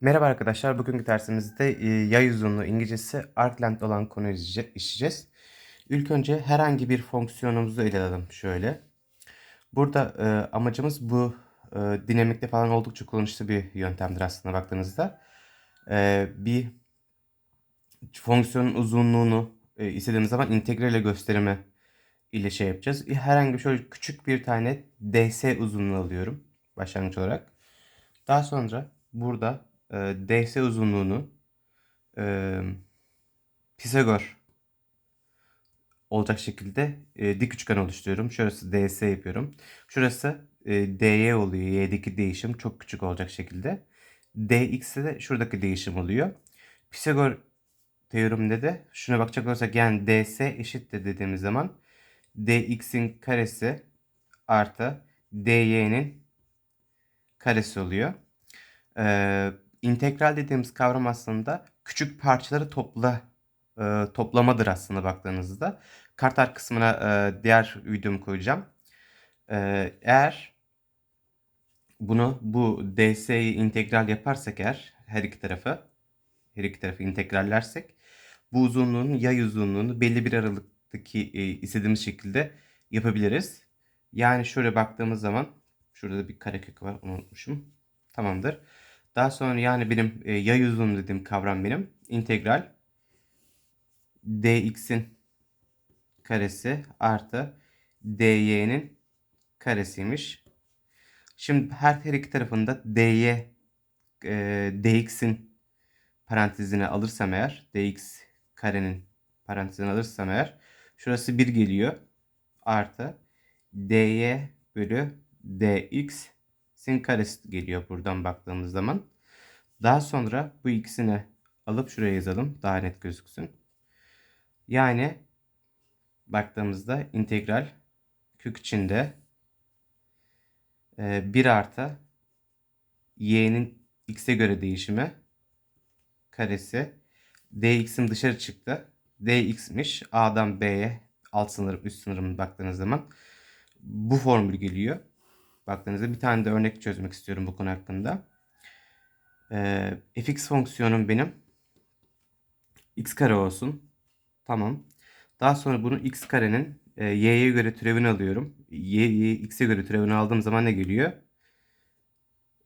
Merhaba arkadaşlar. Bugünkü dersimizde e, yay uzunluğu İngilizcesi arc length olan konuyu işleyece- işleyeceğiz. İlk önce herhangi bir fonksiyonumuzu ele alalım şöyle. Burada e, amacımız bu e, dinamikte falan oldukça kullanışlı bir yöntemdir aslında baktığınızda. E, bir fonksiyonun uzunluğunu e, istediğimiz zaman integral ile gösterimi ile şey yapacağız. Herhangi bir şöyle küçük bir tane ds uzunluğu alıyorum başlangıç olarak. Daha sonra burada e, ds uzunluğunu e, Pisagor olacak şekilde e, dik üçgen oluşturuyorum. Şurası ds yapıyorum. Şurası e, dy oluyor. y'deki değişim çok küçük olacak şekilde. dx'de de şuradaki değişim oluyor. Pisagor teoreminde de şuna bakacak olursak yani ds eşittir dediğimiz zaman dx'in karesi artı dy'nin karesi oluyor. Ee, integral dediğimiz kavram aslında küçük parçaları topla e, toplamadır aslında baktığınızda. Kartlar kısmına e, diğer videomu koyacağım. E, eğer bunu bu ds'yi integral yaparsak eğer her iki tarafı her iki tarafı integrallersek bu uzunluğun yay uzunluğunu belli bir aralıktaki e, istediğimiz şekilde yapabiliriz. Yani şöyle baktığımız zaman şurada da bir karekök var unutmuşum. Tamamdır. Daha sonra yani benim e, yay uzunluğu dediğim kavram benim integral dx'in karesi artı dy'nin karesiymiş. Şimdi her, her iki tarafında dy e, dx'in parantezine alırsam eğer dx karenin parantezine alırsam eğer şurası 1 geliyor. Artı dy bölü dx sin karesi geliyor buradan baktığımız zaman. Daha sonra bu ikisini alıp şuraya yazalım. Daha net gözüksün. Yani baktığımızda integral kök içinde 1 artı y'nin x'e göre değişimi karesi dx'in dışarı çıktı. dx'miş. A'dan B'ye alt sınırım üst sınırım baktığınız zaman bu formül geliyor. Baktığınızda bir tane de örnek çözmek istiyorum bu konu hakkında. Ee, fx fonksiyonum benim x kare olsun. Tamam. Daha sonra bunu x karenin e, y'ye göre türevini alıyorum. Y, y x'e göre türevini aldığım zaman ne geliyor?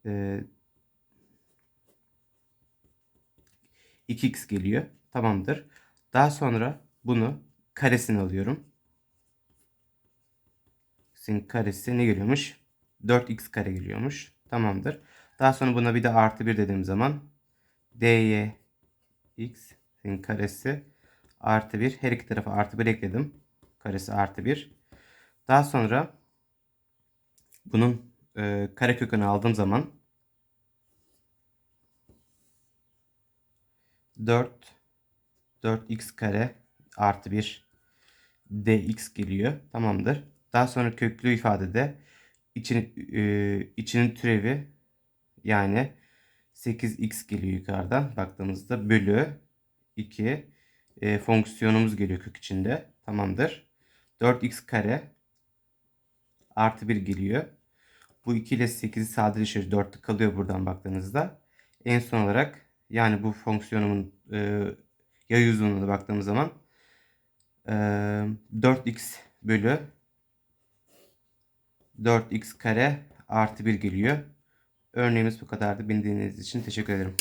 Ee, 2x geliyor. Tamamdır. Daha sonra bunu karesini alıyorum. X'in karesi ne geliyormuş? 4x kare geliyormuş. Tamamdır. Daha sonra buna bir de artı 1 dediğim zaman dy x'in karesi artı 1. Her iki tarafa artı 1 ekledim. Karesi artı 1. Daha sonra bunun e, kare kökünü aldığım zaman 4 4x kare artı 1 dx geliyor. Tamamdır. Daha sonra köklü ifadede için, e, içinin türevi yani 8x geliyor yukarıdan baktığımızda bölü 2 e, fonksiyonumuz geliyor kök içinde. Tamamdır. 4x kare artı 1 geliyor. Bu 2 ile 8'i sadeleşiyor. 4 kalıyor buradan baktığınızda. En son olarak yani bu fonksiyonumun e, yay uzunluğuna baktığımız zaman e, 4x bölü 4x kare artı 1 geliyor. Örneğimiz bu kadardı. Beni dinlediğiniz için teşekkür ederim.